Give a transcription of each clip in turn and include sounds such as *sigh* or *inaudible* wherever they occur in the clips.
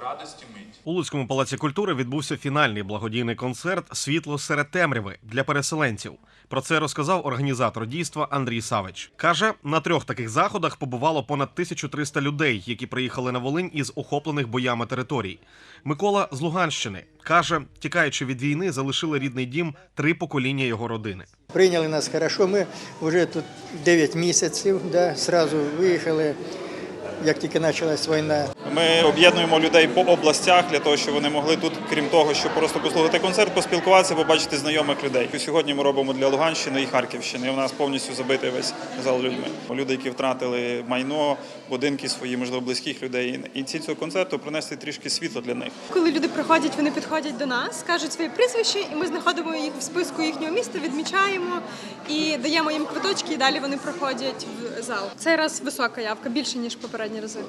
в радості мить. У Луцькому палаці культури відбувся фінальний благодійний концерт Світло серед темряви для переселенців. Про це розказав організатор дійства Андрій Савич. каже, на трьох таких заходах побувало понад 1300 людей, які приїхали на Волинь із охоплених боями територій. Микола з Луганщини каже, тікаючи від війни, залишили рідний дім три покоління його родини. Прийняли нас хорошо. Ми вже тут 9 місяців, да, сразу виїхали, як тільки почалась війна. Ми об'єднуємо людей по областях для того, щоб вони могли тут, крім того, щоб просто послухати концерт, поспілкуватися, побачити знайомих людей. Сьогодні ми робимо для Луганщини і Харківщини. І у нас повністю забитий весь зал людьми. Люди, які втратили майно, будинки свої, можливо, близьких людей. І ціль цього концерту принести трішки світла для них. Коли люди приходять, вони підходять до нас, кажуть своє прізвище, і ми знаходимо їх в списку їхнього міста, відмічаємо і даємо їм квиточки, і далі вони проходять в зал. Цей раз висока явка, більше ніж попередні рази.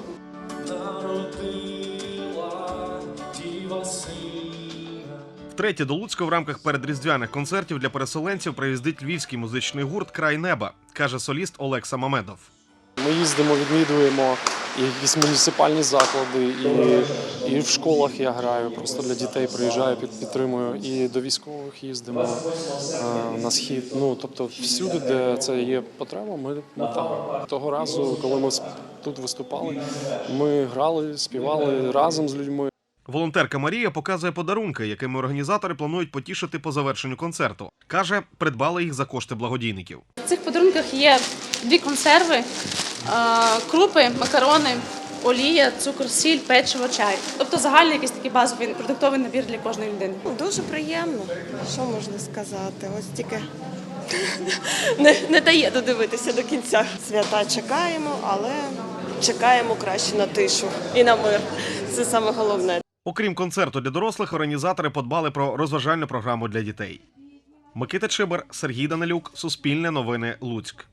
Втретє до Луцька в рамках передріздвяних концертів для переселенців приїздить львівський музичний гурт Край неба, каже соліст Олекса Мамедов. Ми їздимо, відвідуємо і якісь муніципальні заклади, і, і в школах я граю. Просто для дітей приїжджаю, під, підтримую. І до військових їздимо е, на схід. Ну тобто, всюди, де це є потреба, ми, ми там. Того разу, коли ми тут виступали, ми грали, співали разом з людьми. Волонтерка Марія показує подарунки, якими організатори планують потішити по завершенню концерту. каже, придбали їх за кошти благодійників. В цих подарунках є дві консерви, крупи, макарони, олія, цукор, сіль, печиво, чай. Тобто загальний якийсь такий базовий продуктовий набір для кожної людини. Ну, Дуже приємно. Що можна сказати? Ось тільки *laughs* не, не дає додивитися до кінця. Свята чекаємо, але чекаємо краще на тишу і на мир. Це саме головне. Окрім концерту для дорослих, організатори подбали про розважальну програму для дітей. Микита Чибер, Сергій Данилюк, Суспільне новини, Луцьк.